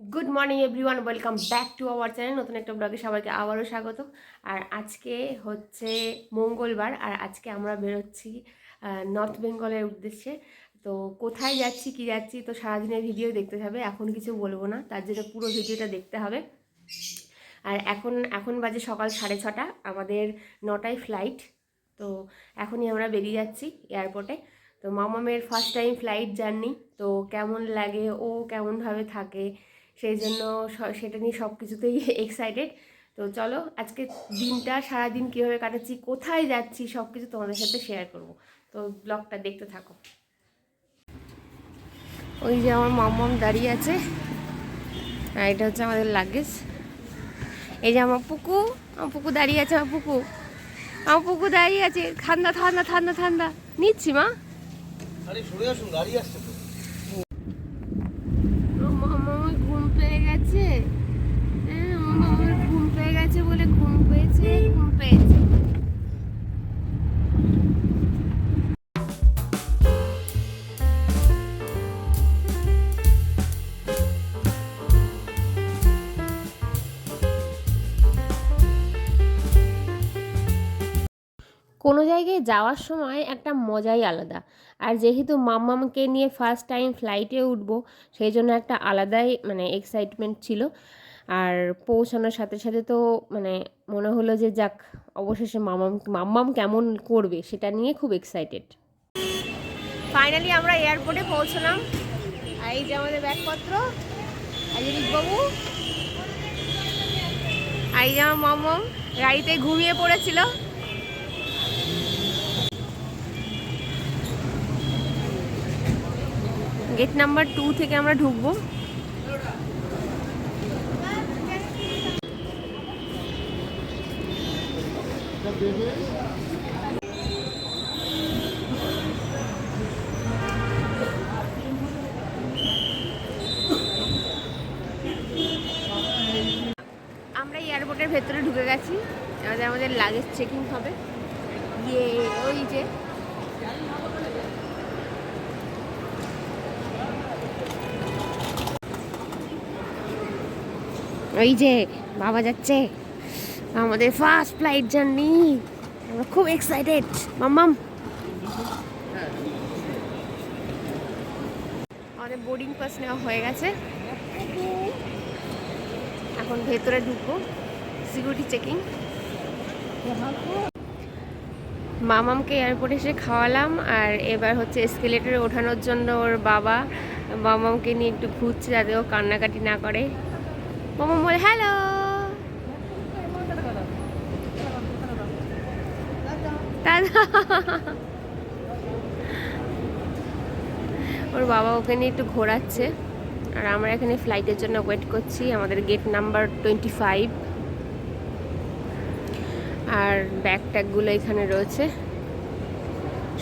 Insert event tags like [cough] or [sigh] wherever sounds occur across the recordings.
Good morning everyone welcome back to our channel নতুন একটা ব্লগে সবাইকে আবারও স্বাগত। আর আজকে হচ্ছে মঙ্গলবার, আর আজকে আমরা বেরোচ্ছি নর্থ বেঙ্গলের উদ্দেশ্যে। তো কোথায় যাচ্ছি, কি যাচ্ছি, তো সারাদিনের ভিডিও দেখতে হবে। এখন কিছু বলব না, তার জন্য পুরো ভিডিওটা দেখতে হবে। আর এখন এখন বাজে সকাল সাড়ে ছটা, আমাদের নটায় ফ্লাইট তো এখনই আমরা বেরিয়ে যাচ্ছি এয়ারপোর্টে তো মামামের ফার্স্ট টাইম ফ্লাইট জার্নি তো কেমন লাগে, ও কেমনভাবে থাকে সেই জন্য সেটা নিয়ে সব কিছুতেই এক্সাইটেড [laughs] তো চলো, আজকে দিনটা, সারাদিন কীভাবে কাটাচ্ছি, কোথায় যাচ্ছি সব কিছু তোমাদের সাথে শেয়ার করব। তো ব্লগটা দেখতে থাকো। ওই যে আমার মামাম দাঁড়িয়ে আছে। আর এটা হচ্ছে আমাদের লাগেজ এই যে আমার পুকু আমার পুকু দাঁড়িয়ে আছে, আমার পুকু। আমার পুকু দাঁড়িয়ে আছে। ঠান্ডা ঠান্ডা ঠান্ডা ঠান্ডা। নিচ্ছি মা। আরে আসুন আসছে যাওয়ার সময় একটা মজাই আলাদা। আর যেহেতু মাম্মামকে নিয়ে ফার্স্ট টাইম ফ্লাইটে উঠবো, সেই জন্য একটা আলাদাই মানে এক্সাইটমেন্ট ছিল। আর পৌঁছানোর সাথে সাথে তো মানে মনে হলো যে যাক, অবশেষে মামাম মাম্মাম কেমন করবে সেটা নিয়ে খুব এক্সাইটেড ফাইনালি আমরা এয়ারপোর্টে পৌঁছলাম। এই যে আমাদের ব্যাগপত্র বাবু। আর এই যে আমার মাম্মাম, গাড়িতে ঘুমিয়ে পড়েছিল। গেট নাম্বার টু থেকে আমরা ঢুকবো। আমরা এয়ারপোর্টের ভেতরে ঢুকে গেছি। আমাদের আমাদের লাগেজ চেকিং হবে। গিয়ে ওই যে ওই যে, বাবা যাচ্ছে। আমাদের ফার্স্ট ফ্লাইট জার্নি আমরা খুব এক্সাইটেড মাম্মাম আমাদের বোর্ডিং পাস নেওয়া হয়ে গেছে। এখন ভেতরে ঢুকবো। সিকিউরিটি চেকিং মামামকে এয়ারপোর্টে এসে খাওয়ালাম, আর এবার হচ্ছে এসকেলেটারে ওঠানোর জন্য ওর বাবা। মামামকে নিয়ে একটু ঘুরছে যাতে ও কান্নাকাটি না করে। মামাম বলে হ্যালো ওর বাবা ওকে নিয়ে একটু ঘোরাচ্ছে। আর আমরা এখানে ফ্লাইটের জন্য ওয়েট করছি, আমাদের গেট নাম্বার টোয়েন্টি ফাইভ আর ব্যাগ ট্যাগগুলো এখানে রয়েছে।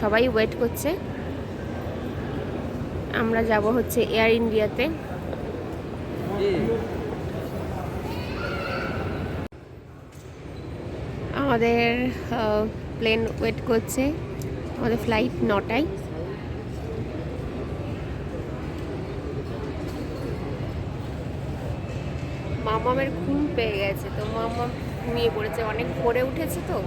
সবাই ওয়েট করছে। আমরা যাব হচ্ছে এয়ার ইন্ডিয়াতে আমাদের প্লেন ওয়েট করছে। আমাদের ফ্লাইট নটায়। মামামের ঘুম পেয়ে গেছে তো মামাম ঘুমিয়ে পড়েছে। অনেক ভোরে উঠেছে তো।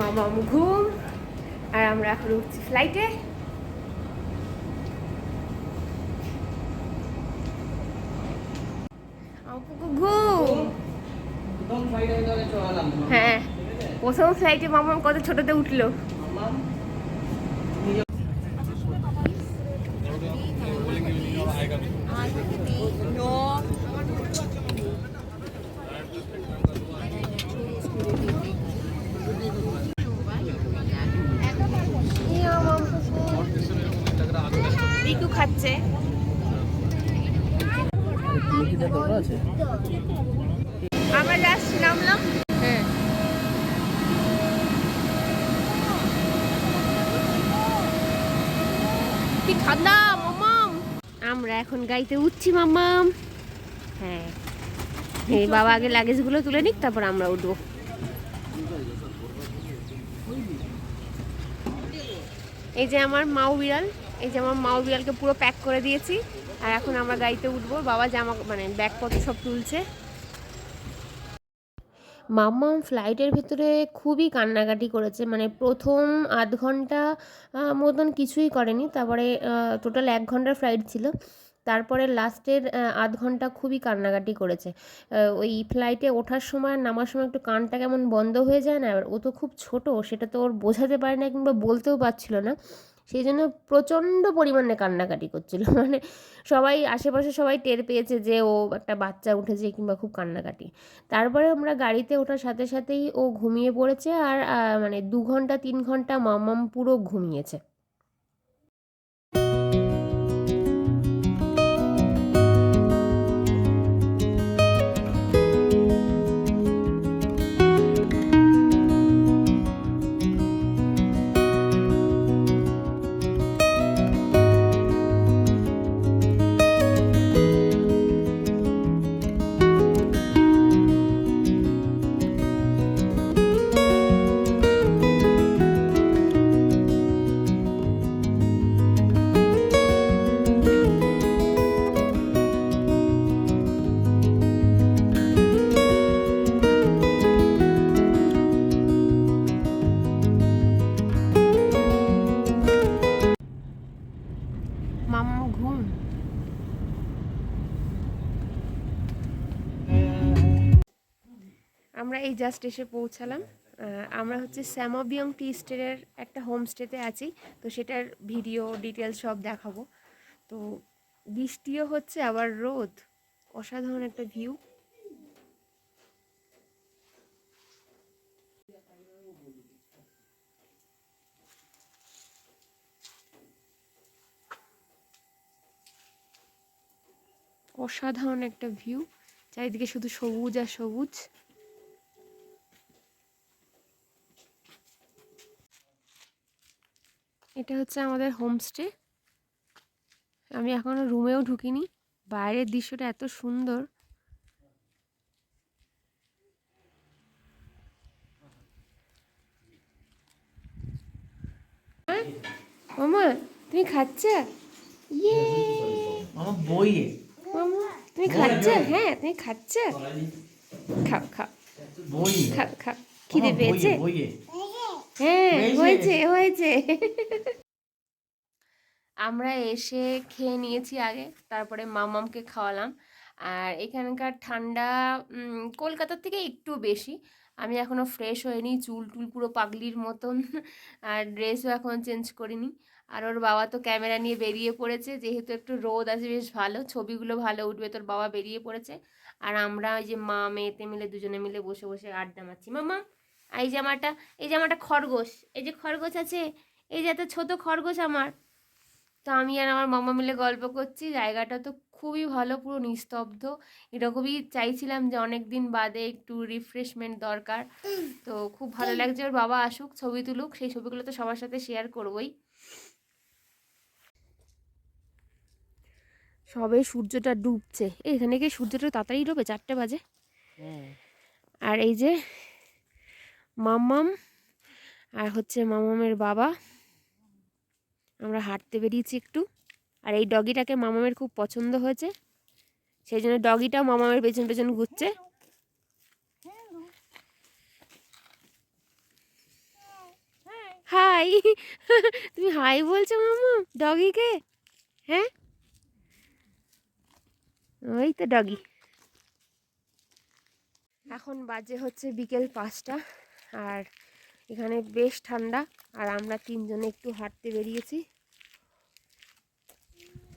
মামাম ঘুম। আর আমরা এখন উঠছি ফ্লাইটে হয়ে। প্রথম ফ্লাইটে মামাম কত ছোটতে উঠল? রিকু খাচ্ছে। আমরা যাচ্ছি নামলাম। হ্যাঁ। কি ঠান্ডা মামাম আমরা এখন গাড়িতে উঠছি মামাম হ্যাঁ। এই বাবা আগে লাগেজগুলো তুলে নিক তারপর আমরা উঠবো। এই যে আমার মাও বিড়াল এই যে আমার মাও বিড়ালকে পুরো প্যাক করে দিয়েছি। আর এখন আমরা গাড়িতে উঠবো, বাবা জামা মানে ব্যাগপত্র সব তুলছে। মাম্মাম ফ্লাইটের ভেতরে খুবই কান্নাকাটি করেছে মানে প্রথম আধ ঘণ্টা মতন কিছুই করেনি, তারপরে টোটাল এক ঘণ্টার ফ্লাইট ছিল। তারপরে লাস্টের আধ ঘণ্টা খুবই কান্নাকাটি করেছে। ওই ফ্লাইটে ওঠার সময়, নামার সময় একটু কানটা কেমন বন্ধ হয়ে যায় না, এবার ও তো খুব ছোট, সেটা তো ওর বোঝাতে পারে না কিংবা বলতেও পারছিল না। সেই জন্য প্রচণ্ড পরিমাণে কান্নাকাটি করছিল। [laughs] মানে সবাই, আশেপাশে সবাই টের পেয়েছে যে ও একটা বাচ্চা উঠেছে কিংবা খুব কান্নাকাটি। তারপরে আমরা গাড়িতে ওঠার সাথে সাথেই ও ঘুমিয়ে পড়েছে আর মানে দু ঘণ্টা, তিন ঘণ্টা মামাম পুরো ঘুমিয়েছে। এই জাস্ট এসে পৌঁছালাম। আমরা হচ্ছে স্যামাবিয়ং টি স্টেটের একটা হোমস্টেতে আছি, তো সেটার ভিডিও ডিটেলস সব দেখাবো। তো বৃষ্টিও হচ্ছে, আবার রোদ, অসাধারণ একটা ভিউ অসাধারণ একটা ভিউ চারিদিকে শুধু সবুজ আর সবুজ। এটা হচ্ছে আমাদের হোমস্টে আমি এখনও রুমেও ঢুকিনি। বাইরের দৃশ্যটা এত সুন্দর। মামা তুমি খাচ্ছা? ইয়ে আমার বইয়ে। মামা তুমি খাচ্ছ? হ্যাঁ তুমি খাচ্ছ? খাও খাও। খাও খাও। খিদে পেয়েছে? হ্যাঁ হয়েছে? হয়েছে আমরা এসে খেয়ে নিয়েছি আগে তারপরে মামামকে খাওয়ালাম। আর এখানকার ঠান্ডা কলকাতার থেকে একটু বেশি। আমি এখনও ফ্রেশ হইনি চুল টুল পুরো পাগলির মতন। আর ড্রেসও এখন চেঞ্জ করিনি। আর ওর বাবা তো ক্যামেরা নিয়ে বেরিয়ে পড়েছে যেহেতু একটু রোদ আছে বেশ ভালো ছবিগুলো ভালো উঠবে তোর বাবা বেরিয়ে পড়েছে। আর আমরা ওই যে মা মেয়েতে মিলে দুজনে মিলে বসে বসে আড্ডা মারছি। মামা আর এই জামাটা এই জামাটা খরগোশ এই যে খরগোশ আছে এই যে এত ছোট খরগোশ আমার। তো আমি আর আমার মামা মিলে গল্প করছি জায়গাটা তো খুবই ভালো পুরো নিস্তব্ধ। এরকমই চাইছিলাম যে অনেক দিন বাদে একটু রিফ্রেশমেন্ট দরকার। তো খুব ভালো লাগছে ওর বাবা আসুক ছবি তুলুক সেই ছবিগুলো তো সবার সাথে শেয়ার করবই। সবে সূর্যটা ডুবছে। এখানে কি সূর্যটা তাড়াতাড়ি ডুবে চারটে বাজে। আর এই যে মাম্মাম আর হচ্ছে মামামের বাবা। আমরা হাঁটতে বেরিয়েছি একটু। আর এই ডগিটাকে মামামের খুব পছন্দ হয়েছে। সেই জন্য ডগিটাও মামামের পেছন পেছন ঘুরছে। হাই! তুমি হাই বলছো মামা ডগিকে? হ্যাঁ? ওই তো ডগি। এখন বাজে হচ্ছে বিকেল পাঁচটা। আর এখানে বেশ ঠান্ডা, আর আমরা তিনজনে একটু হাঁটতে বেরিয়েছি।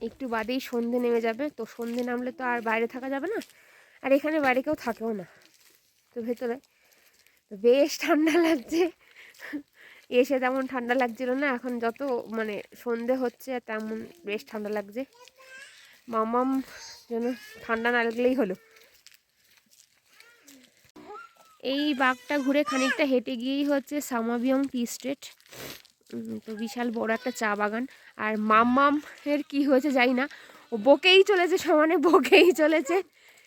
একটু বাদেই সন্ধে নেমে যাবে, তো সন্ধে নামলে তো আর বাইরে থাকা যাবে না, আর এখানে বাইরে কেউ থাকেও না। তো ভেতরে তো বেশ ঠান্ডা লাগছে। এসে তেমন ঠান্ডা লাগছিল না, এখন যত মানে সন্ধে হচ্ছে তেমন বেশ ঠান্ডা লাগছে। মামাম যেন ঠান্ডা না লাগলেই হলো। এই বাঘটা ঘুরে খানিকটা হেঁটে গিয়েই হচ্ছে সামাবিয়ং টি স্টেট। তো বিশাল বড় একটা চা বাগান। আর মাম্মাম এর কি হয়েছে জানি না। ও বকেই চলেছে সমানে, বকেই চলেছে।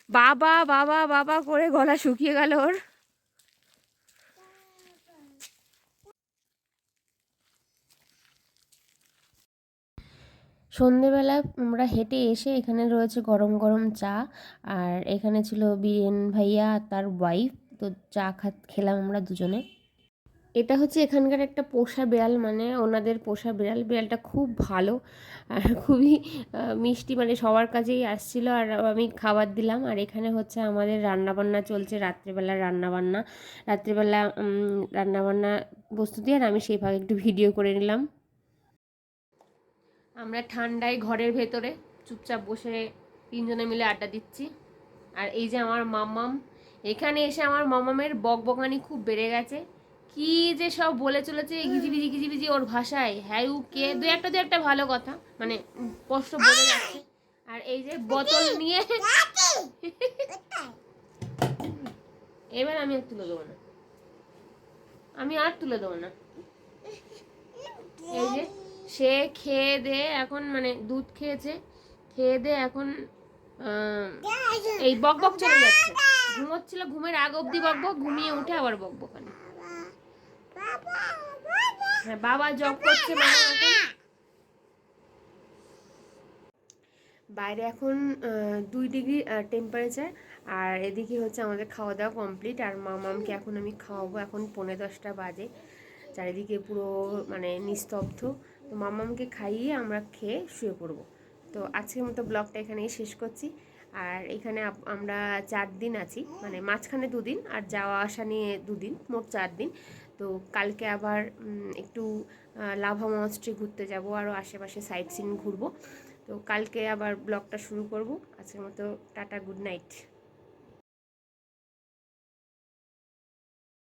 বাবা বাবা বাবা করে গলা শুকিয়ে গেল ওর। সন্ধেবেলা আমরা হেঁটে এসে এখানে রয়েছে গরম গরম চা। আর এখানে ছিল বীরেন ভাইয়া আর তার ওয়াইফ তো চা খা খেলাম আমরা দুজনে। এটা হচ্ছে এখানকার একটা পোষা বিড়াল মানে ওনাদের পোষা বিড়াল। বিড়ালটা খুব ভালো আর খুবই মিষ্টি মানে সবার কাছেই আসছিল আর আমি খাবার দিলাম। আর এখানে হচ্ছে আমাদের রান্নাবান্না চলছে রাত্রেবেলা রান্নাবান্না। রাত্রেবেলা রান্নাবান্না প্রস্তুতি আর আমি সেই ভাগে একটু ভিডিও করে নিলাম। আমরা ঠান্ডায় ঘরের ভেতরে চুপচাপ বসে তিনজনে মিলে আড্ডা দিচ্ছি। আর এই যে আমার মাম্মাম এখানে এসে আমার মামামের বকবকানি খুব বেড়ে গেছে। কি যে সব বলে চলেছে ঘিজিবিজি ঘিজিবিজি ওর ভাষায়। হ্যাঁ উ কে? দু একটা দু একটা ভালো কথা মানে স্পষ্ট বোঝা যাচ্ছে। আর এই যে বোতল নিয়ে [laughs] এবার আমি আর তুলে দেবো না। আমি আর তুলে দেবো না। এই যে সে খেয়ে দে এখন মানে দুধ খেয়েছে খেয়ে দে এখন আহ, এই বক বক চলে যাচ্ছে। ঘুমোচ্ছিল, ঘুমের আগ অব্দি বক বক ঘুমিয়ে উঠে আবার বকবো বকানি হ্যাঁ বাবা জব করছে বাইরে এখন দুই ডিগ্রি টেম্পারেচার আর এদিকে হচ্ছে আমাদের খাওয়া দাওয়া কমপ্লিট আর মামামকে এখন আমি খাওয়াবো, এখন পৌনে দশটা বাজে। চারিদিকে পুরো মানে নিস্তব্ধ। তো মামামকে খাইয়ে আমরা খেয়ে শুয়ে পড়ব। তো আজকের মতো ব্লগটা এখানেই শেষ করছি। আর এখানে আমরা চার দিন আছি মানে মাঝখানে দুদিন আর যাওয়া আসা নিয়ে দুদিন, মোট চার দিন। তো কালকে আবার একটু লাভা মনস্ট্রি ঘুরতে যাব আরও আশেপাশে সাইট সিন ঘুরবো। তো কালকে আবার ব্লগটা শুরু করব। আজকের মতো টাটা গুড নাইট